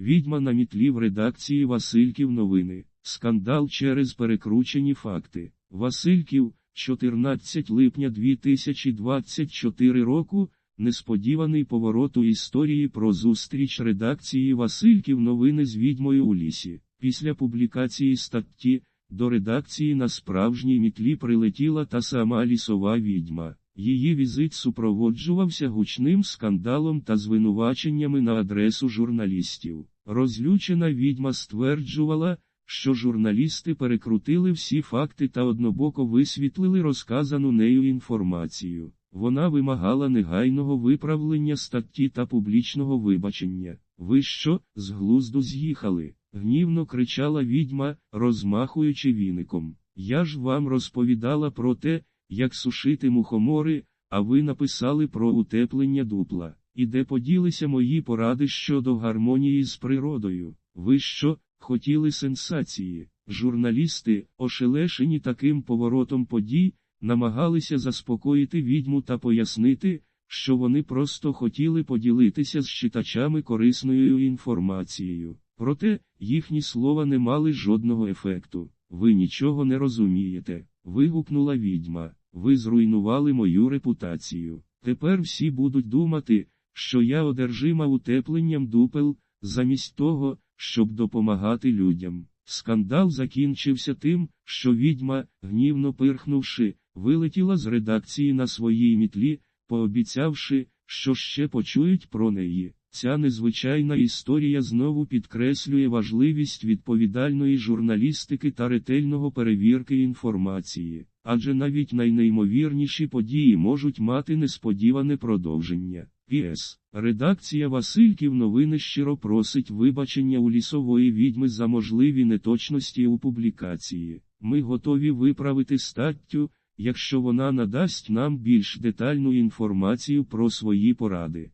Відьма на мітлі в редакції Васильків новини. Скандал через перекручені факти. Васильків, 14 липня 2024 року. Несподіваний поворот у історії про зустріч редакції Васильків новини з відьмою у лісі. Після публікації статті до редакції на справжній мітлі прилетіла та сама лісова відьма. Її візит супроводжувався гучним скандалом та звинуваченнями на адресу журналістів. Розлючена відьма стверджувала, що журналісти перекрутили всі факти та однобоко висвітлили розказану нею інформацію. Вона вимагала негайного виправлення статті та публічного вибачення. Ви що, з глузду з'їхали? гнівно кричала відьма, розмахуючи віником. Я ж вам розповідала про те, як сушити мухомори, а ви написали про утеплення дупла. І де поділися мої поради щодо гармонії з природою? Ви що, хотіли сенсації? Журналісти, ошелешені таким поворотом подій, намагалися заспокоїти відьму та пояснити, що вони просто хотіли поділитися з читачами корисною інформацією. Проте, їхні слова не мали жодного ефекту. Ви нічого не розумієте. Вигукнула відьма. Ви зруйнували мою репутацію. Тепер всі будуть думати, що я одержима утепленням дупел, замість того, щоб допомагати людям. Скандал закінчився тим, що відьма, гнівно пирхнувши, вилетіла з редакції на своїй мітлі, пообіцявши, що ще почують про неї. Ця незвичайна історія знову підкреслює важливість відповідальної журналістики та ретельного перевірки інформації, адже навіть найнеймовірніші події можуть мати несподіване продовження. П.С. Редакція Васильків новини щиро просить вибачення у лісової відьми за можливі неточності у публікації. Ми готові виправити статтю, якщо вона надасть нам більш детальну інформацію про свої поради.